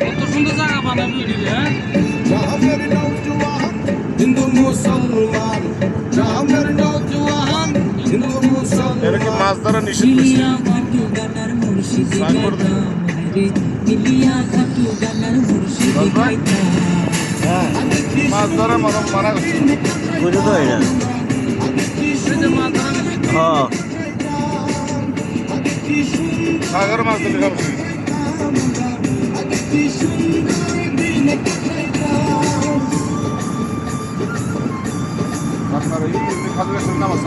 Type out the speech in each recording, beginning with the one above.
কত সুন্দর জায়গা বানাবি হিন্দু কি মাছ ধরা নিষেধ করছে মাছ ধরা মারা মারা করছে বুঝে তো এটা হ্যাঁ সাগর মাছ আপনার এই খাদ্য নামাজ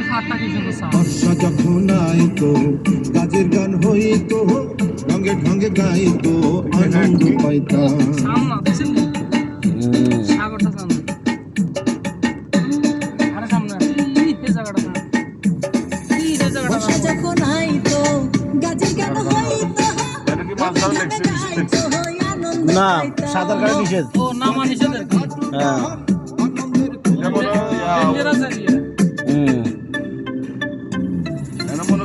বর্ষা যখন আইতো গাজের গান হইতো ঢঙ্গে ঢঙ্গে গাইতো আনন্দ পাইতাম। না সাঁতার কাটা নিষেধ। ও নামা নিষেধ হ্যাঁ।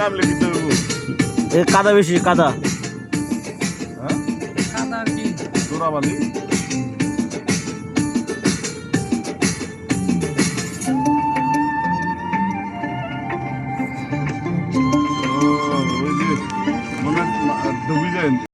নামলে দিতে এ কাদা বেশি কাদা। হ্যাঁ? কাদা ডুবি যায়।